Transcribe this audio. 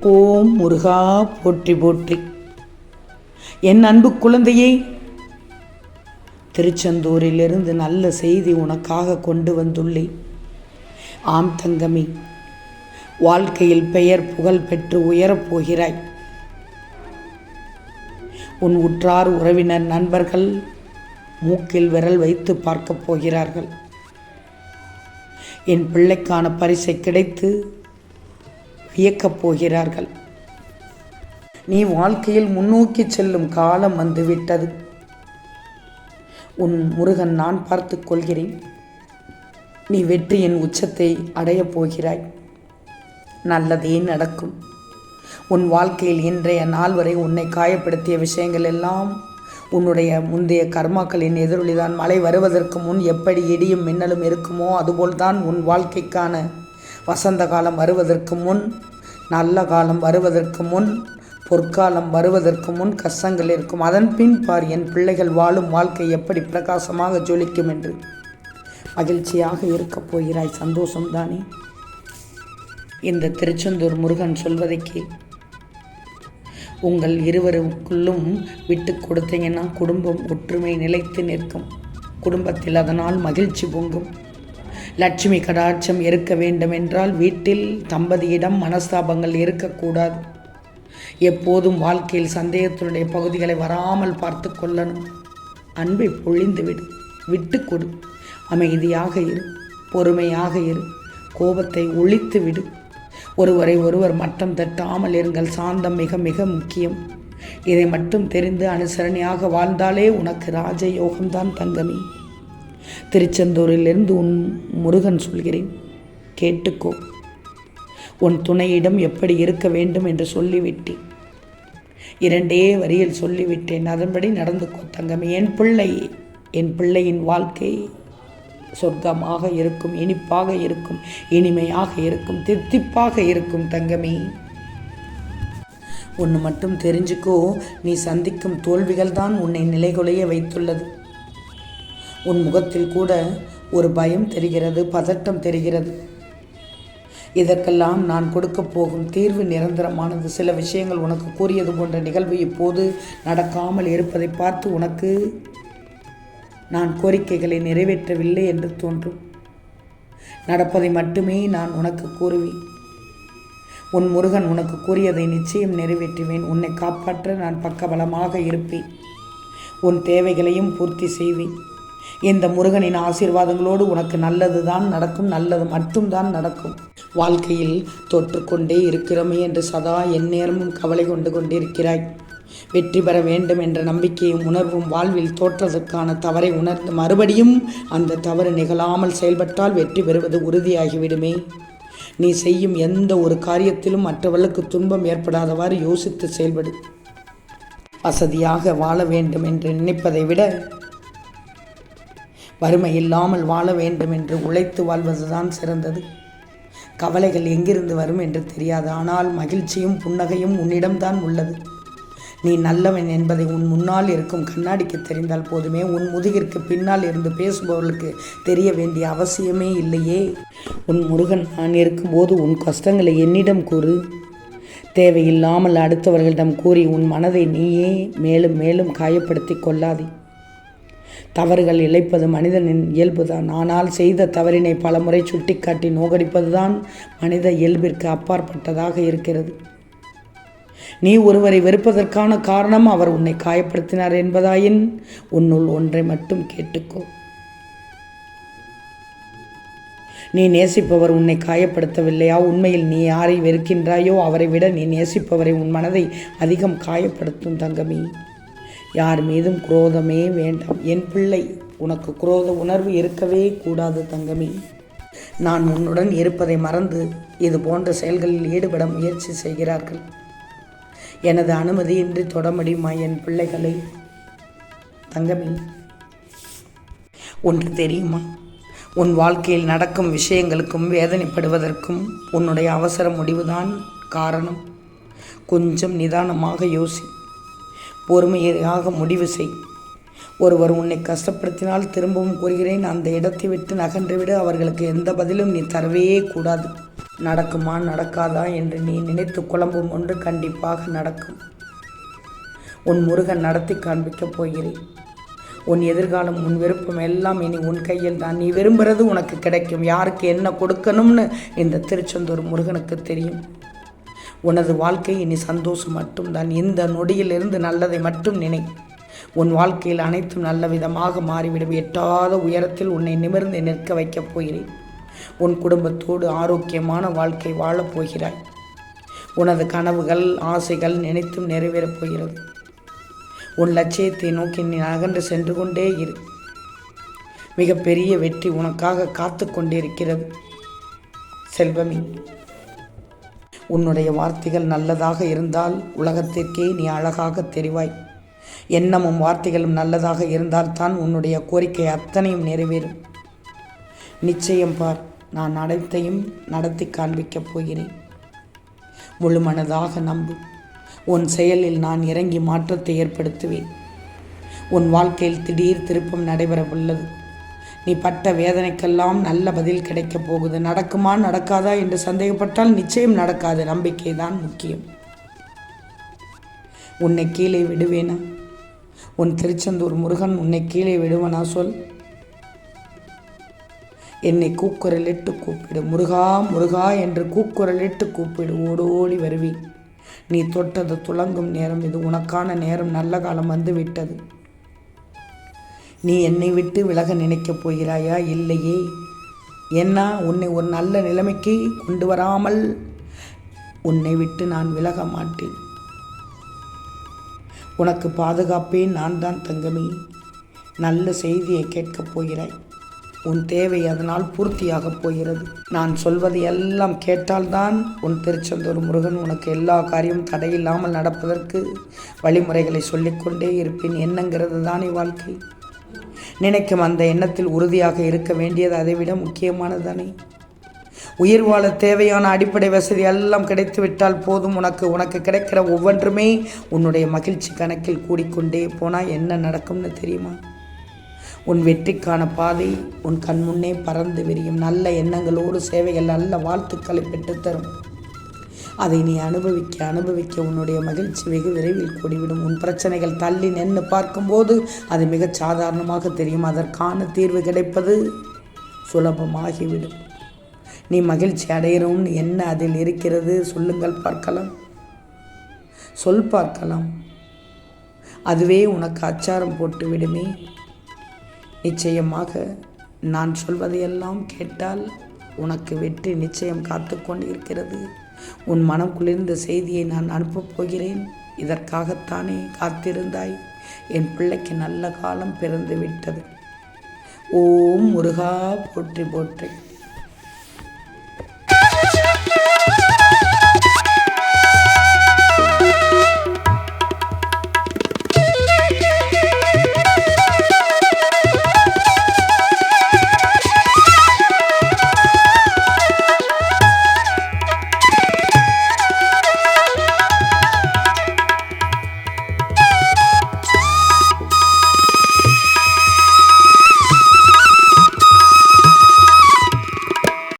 ஓம் முருகா போற்றி போற்றி. என் அன்பு குழந்தையே திருச்செந்தூரிலிருந்து நல்ல செய்தி உனக்காக கொண்டு வந்துள்ளேன். ஆம் தங்கமி வாழ்க்கையில் பெயர் புகழ் பெற்று உயரப் போகிறாய் உன் உற்றார் உறவினர் நண்பர்கள் மூக்கில் விரல் வைத்து பார்க்கப் போகிறார்கள். என் பிள்ளைக்கான பரிசை கிடைத்து வியக்கப் போகிறார்கள். நீ வாழ்க்கையில் முன்னோக்கி செல்லும் காலம் வந்துவிட்டது. உன் முருகன் நான் பார்த்து கொள்கிறேன். நீ வெற்றியின் உச்சத்தை அடையப் போகிறாய். நல்லதே நடக்கும். உன் வாழ்க்கையில் இன்றைய நாள் வரை உன்னை காயப்படுத்திய விஷயங்கள் எல்லாம் உன்னுடைய முந்தைய கர்மாக்களின் எதிரொலிதான். மழை வருவதற்கு முன் எப்படி இடியும் மின்னலும் இருக்குமோ அதுபோல்தான் உன் வாழ்க்கைக்கான வசந்த காலம் வருவதற்கு முன் நல்ல காலம் வருவதற்கு முன் பொற்காலம் வருவதற்கு முன் கஷ்டங்கள் இருக்கும். அதன் பின் பார் என் பிள்ளைகள் வாழும் வாழ்க்கை எப்படி பிரகாசமாக ஜொலிக்கும் என்று மகிழ்ச்சியாக இருக்கப் போகிறாய். சந்தோஷம்தானே இந்த திருச்செந்தூர் முருகன் சொல்வதை கேள். உங்கள் இருவருக்குள்ளும் விட்டு கொடுத்தீங்கன்னா குடும்பம் ஒற்றுமை நிலைத்து நிற்கும். குடும்பத்தில் அதனால் மகிழ்ச்சி பொங்கும். லட்சுமி கடாட்சம் இருக்க வேண்டும் என்றால் வீட்டில் தம்பதியிடம் மனஸ்தாபங்கள் இருக்கக்கூடாது. எப்போதும் வாழ்க்கையில் சந்தேகத்தினுடைய பகுதிகளை வராமல் பார்த்து கொள்ளணும். அன்பை பொழிந்து விடு விட்டு கொடு. அமைதியாக இரு பொறுமையாக இரு. கோபத்தை ஒழித்து விடு. ஒருவரை ஒருவர் மட்டம் தட்டாமல் இருங்கள். சாந்தம் மிக மிக முக்கியம். இதை மட்டும் தெரிந்து அனுசரணையாக வாழ்ந்தாலே உனக்கு ராஜயோகம்தான் தங்கமி. திருச்செந்தூரிலிருந்து உன் முருகன் சொல்கிறேன் கேட்டுக்கோ. உன் துணையிடம் எப்படி இருக்க வேண்டும் என்று சொல்லிவிட்டேன். இரண்டே வரியில் சொல்லிவிட்டேன் அதன்படி நடந்துக்கோ தங்கமே. என் பிள்ளை என் பிள்ளையின் வாழ்க்கை சொர்க்கமாக இருக்கும் இனிப்பாக இருக்கும் இனிமையாக இருக்கும் தித்திப்பாக இருக்கும் தங்கமே. ஒன்று மட்டும் தெரிஞ்சுக்கோ நீ சந்திக்கும் தோல்விகள் தான் உன்னை நிலைகுலைய வைத்துள்ளது. உன் முகத்தில் கூட ஒரு பயம் தெரிகிறது பதட்டம் தெரிகிறது. இதற்கெல்லாம் நான் கொடுக்க போகும் தீர்வு நிரந்தரமானது. சில விஷயங்கள் உனக்கு கூறியது போன்ற நிகழ்வு இப்போது நடக்காமல் இருப்பதை பார்த்து உனக்கு நான் கோரிக்கைகளை நிறைவேற்றவில்லை என்று தோன்றும். நடப்பதை மட்டுமே நான் உனக்கு கூறுவேன். உன் முருகன் உனக்கு கூறியதை நிச்சயம் நிறைவேற்றுவேன். உன்னை காப்பாற்ற நான் பக்கபலமாக இருப்பேன். உன் தேவைகளையும் பூர்த்தி செய்வேன். இந்த முருகனின் ஆசீர்வாதங்களோடு உனக்கு நல்லது தான் நடக்கும் நல்லது மட்டும்தான் நடக்கும். வாழ்க்கையில் தொற்றுக்கொண்டே இருக்கிறோமே என்று சதா எந்நேரமும் கவலை கொண்டு கொண்டிருக்கிறாய். வெற்றி பெற வேண்டும் என்ற நம்பிக்கையும் உணர்வும் வாழ்வில் தோற்றதற்கான தவறை உணர்ந்து மறுபடியும் அந்த தவறு நிகழாமல் செயல்பட்டால் வெற்றி பெறுவது உறுதியாகிவிடுமே. நீ செய்யும் எந்த ஒரு காரியத்திலும் மற்றவர்களுக்கு துன்பம் ஏற்படாதவாறு யோசித்து செயல்படு. வசதியாக வாழ வேண்டும் என்று நினைப்பதை விட வறுமை இல்லாமல் வாழ வேண்டும் என்று உழைத்து வாழ்வதுதான் சிறந்தது. கவலைகள் எங்கிருந்து வரும் என்று தெரியாது. ஆனால் மகிழ்ச்சியும் புன்னகையும் உன்னிடம்தான் உள்ளது. நீ நல்லவன் என்பதை உன் முன்னால் இருக்கும் கண்ணாடிக்கு தெரிந்தால் போதுமே. உன் முதுகிற்கு பின்னால் இருந்து பேசுபவர்களுக்கு தெரிய வேண்டிய அவசியமே இல்லையே. உன் முருகன் நான் இருக்கும்போது உன் கஷ்டங்களை என்னிடம் கூறு. தேவையில்லாமல் அடுத்தவர்களிடம் கூறி உன் மனதை நீயே மேலும் மேலும் காயப்படுத்தி கொள்ளாதே. தவறுகள் இழைப்பது மனிதனின் இயல்புதான். ஆனால் செய்த தவறினை பலமுறை சுட்டிக்காட்டி நோகடிப்பதுதான் மனித இயல்பிற்கு அப்பாற்பட்டதாக இருக்கிறது. நீ ஒருவரை வெறுப்பதற்கான காரணம் அவர் உன்னை காயப்படுத்தினார் என்பதாயின் உன்னுள் ஒன்றை மட்டும் கேட்டுக்கோ. நீ நேசிப்பவர் உன்னை காயப்படுத்தவில்லையா? உண்மையில் நீ யாரை வெறுக்கின்றாயோ? அவரை விட நீ நேசிப்பவரை உன் மனதை அதிகம் காயப்படுத்தும் தங்கமி. யார் மீதும் குரோதமே வேண்டாம். என் பிள்ளை உனக்கு குரோத உணர்வு இருக்கவே கூடாது தங்கமே. நான் உன்னுடன் இருப்பதை மறந்து இது போன்ற செயல்களில் ஈடுபட முயற்சி செய்கிறார்கள். எனது அனுமதியின்றி தொட முடியுமா என் பிள்ளைகளை. தங்கமி ஒன்று தெரியுமா? உன் வாழ்க்கையில் நடக்கும் விஷயங்களுக்கும் வேதனைப்படுவதற்கும் உன்னுடைய அவசர முடிவுதான் காரணம். கொஞ்சம் நிதானமாக யோசி. பொறுமையாக முடிவு செய். ஒருவர் உன்னை கஷ்டப்படுத்தினால் திரும்பவும் கூறுகிறேன். அந்த இடத்தை விட்டு நகன்றுவிடு அவர்களுக்கு எந்த பதிலும் நீ தரவே கூடாது. நடக்குமா நடக்காதா என்று நீ நினைத்து குழம்பும் ஒன்று கண்டிப்பாக நடக்கும். உன் முருகன் நடத்தி காண்பிக்கப் போகிறேன். உன் எதிர்காலம் உன் விருப்பம் எல்லாம் இனி உன் கையில் தான். நீ விரும்புகிறது உனக்கு கிடைக்கும். யாருக்கு என்ன கொடுக்கணும்னு இந்த திருச்செந்தூர் முருகனுக்கு தெரியும். உனது வாழ்க்கை இனி சந்தோஷம் மட்டும்தான். இந்த நொடியிலிருந்து நல்லதை மட்டும் நினை. உன் வாழ்க்கையில் அனைத்தும் நல்ல விதமாக மாறிவிடும். எட்டாத உயரத்தில் உன்னை நிமிர்ந்து நிற்க வைக்கப் போகிறேன். உன் குடும்பத்தோடு ஆரோக்கியமான வாழ்க்கை வாழப் போகிறாய். உனது கனவுகள் ஆசைகள் நினைத்தும் நிறைவேறப் போகிறது. உன் லட்சியத்தை நோக்கி நீ அகன்று சென்று கொண்டே இரு. மிகப்பெரிய வெற்றி உனக்காக காத்து கொண்டிருக்கிறது. செல்வமி. உன்னுடைய வார்த்தைகள் நல்லதாக இருந்தால் உலகத்திற்கே நீ அழகாக தெரிவாய். எண்ணமும் வார்த்தைகளும் நல்லதாக இருந்தால்தான் உன்னுடைய கோரிக்கை அத்தனையும் நிறைவேறும். நிச்சயம் பார் நான் அனைத்தையும் நடத்தி காண்பிக்கப் போகிறேன். முழு மனதாக நம்பு. உன் செயலில் நான் இறங்கி மாற்றத்தை ஏற்படுத்துவேன். உன் வாழ்க்கையில் திடீர் திருப்பம் நடைபெற உள்ளது நீ பட்ட வேதனைக்கெல்லாம் நல்ல பதில் கிடைக்கப் போகுது. நடக்குமா நடக்காதா என்று சந்தேகப்பட்டால் நிச்சயம் நடக்காது. நம்பிக்கை தான் முக்கியம். உன்னை கீழே விடுவேனா? உன் திருச்செந்தூர் முருகன் உன்னை கீழே விடுவனா சொல். என்னை கூக்குரலிட்டு கூப்பிடு. முருகா முருகா என்று கூக்குரலிட்டு கூப்பிடு. ஓடோடி வருவேன் நீ தொட்டது துளங்கும் நேரம். இது உனக்கான நேரம். நல்ல காலம் வந்து விட்டது நீ என்னை விட்டு விலக நினைக்கப் போகிறாயா? இல்லையே. ஏன்னா உன்னை ஒரு நல்ல நிலைமைக்கு கொண்டு வராமல் உன்னை விட்டு நான் விலக மாட்டேன். உனக்கு பாதுகாப்பே நான் தான் தங்கமி. நல்ல செய்தியை கேட்கப் போகிறாய். உன் தேவை அதனால் பூர்த்தியாகப் போகிறது. நான் சொல்வதை எல்லாம் கேட்டால்தான் உன் திருச்செந்தூர் முருகன் உனக்கு எல்லா காரியமும் தடையில்லாமல் நடப்பதற்கு வழிமுறைகளை சொல்லிக்கொண்டே இருப்பேன். என்னங்கிறது தானே வாழ்க்கை. நினைக்கும் அந்த எண்ணத்தில் உறுதியாக இருக்க வேண்டியது அதைவிட முக்கியமானது தானே உயிர் வாழ தேவையான அடிப்படை வசதி எல்லாம் கிடைத்துவிட்டால் போதும். உனக்கு உனக்கு கிடைக்கிற ஒவ்வொன்றுமே உன்னுடைய மகிழ்ச்சி கணக்கில் கூடிக்கொண்டே போனால் என்ன நடக்கும்னு தெரியுமா? உன் வெற்றிக்கான பாதை உன் கண் முன்னே பறந்து விரியும். நல்ல எண்ணங்களோடு சேவைகள் நல்ல வாழ்த்துக்களை பெற்றுத்தரும். அதை நீ அனுபவிக்க அனுபவிக்க உன்னுடைய மகிழ்ச்சி வெகு விரைவில் கூடிவிடும். உன் பிரச்சனைகள் தள்ளி நின்று பார்க்கும்போது அது மிகச் சாதாரணமாக தெரியும். அதற்கான தீர்வு கிடைப்பது சுலபமாகிவிடும். நீ மகிழ்ச்சி அடையணும்னு என்ன அதில் இருக்கிறது சொல்லுங்கள் பார்க்கலாம். சொல் பார்க்கலாம். அதுவே உனக்கு அச்சாரம் போட்டு விடுமே நிச்சயமாக நான் சொல்வதையெல்லாம் கேட்டால் உனக்கு வெற்றி நிச்சயம் காத்து கொண்டிருக்கிறது உன் மனம் குளிர்ந்த செய்தியை நான் அனுப்பப் போகிறேன். இதற்காகத்தானே காத்திருந்தாய். என் பிள்ளைக்கு நல்ல காலம் பிறந்து விட்டது ஓம் முருகா போற்றி போற்றி.